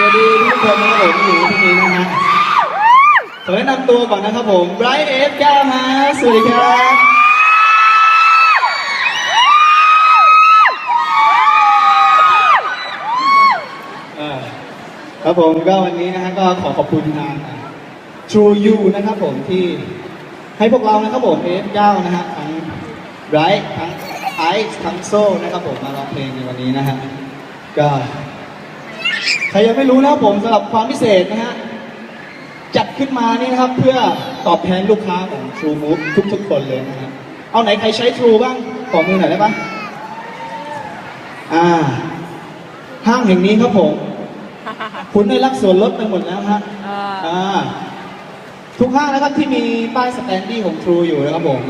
สวัสดีทุกคนนะครับผมอยู่ที่นี่นะฮะขอแนะนำตัวก่อนนะครับผมไบรท์เอฟเก้าฮะสวัสดีครับเออครับผมก็วันนี้นะฮะก็ขอขอบคุณทาง True You นะครับผมที่ให้พวกเรานะครับผม F9 นะฮะทั้งไบรท์ทั้งไอซ์ทั้งโซ่นะครับผมมาร้องเพลงในวันนี้นะฮะก็ ใครยังไม่รู้นะครับผมสำหรับความพิเศษนะฮะจัดขึ้นมานี่นะครับเพื่อตอบแทนลูกค้าของ True Move ทุกๆคนเลยนะฮะเอาไหนใครใช้ True บ้างขอมือหน่อยได้ปะอ่า ห้างแห่งนี้ครับผม คุณได้รับส่วนลดไปหมดแล้วฮะเอออ่าทุกห้างนะครับที่มีป้ายสแตนดี้ของ True อยู่นะครับผม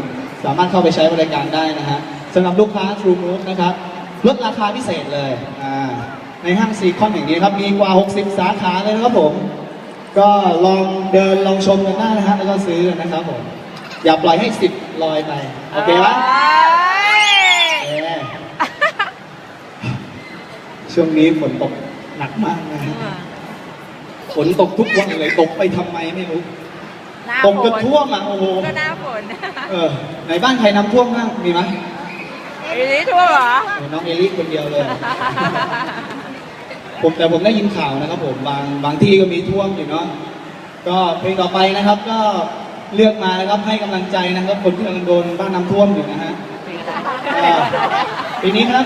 สามารถเข้าไปใช้บริการได้นะฮะสำหรับลูกค้า True Move นะครับ ลดราคาพิเศษเลยอ่า ในห้างซีคอนแห่งนี้ครับ มีกว่า 60 สาขาเลยนะครับผม ก็ลองเดินลองชมกันได้นะฮะแล้วก็ซื้อกันนะครับผม อย่าปล่อยให้สิบลอยไป โอเคปะเอ้ยเออช่วงนี้ฝนตกหนักมากนะฮะฝนตกทุกวันเลยตกไปทำไมไม่รู้ หน้าตกฝจนนท่วมอะโอ้โห ก็หน้าฝนเออไหนบ้านใครน้ำท่วมบ้างมีไหมอีนี้ทั่วเหรอเออน้องเอลี่คนเดียวเลย ผมแต่ผมได้ยินข่าวนะครับผมบางบางที่ก็มีท่วมอยู่เนาะก็เพลงต่อไปนะครับก็เลือกมานะครับให้กำลังใจนะครับ คนที่กำลังโดนบ้านน้ำท่วมอยู่นะฮะก็ปีนี้ครับ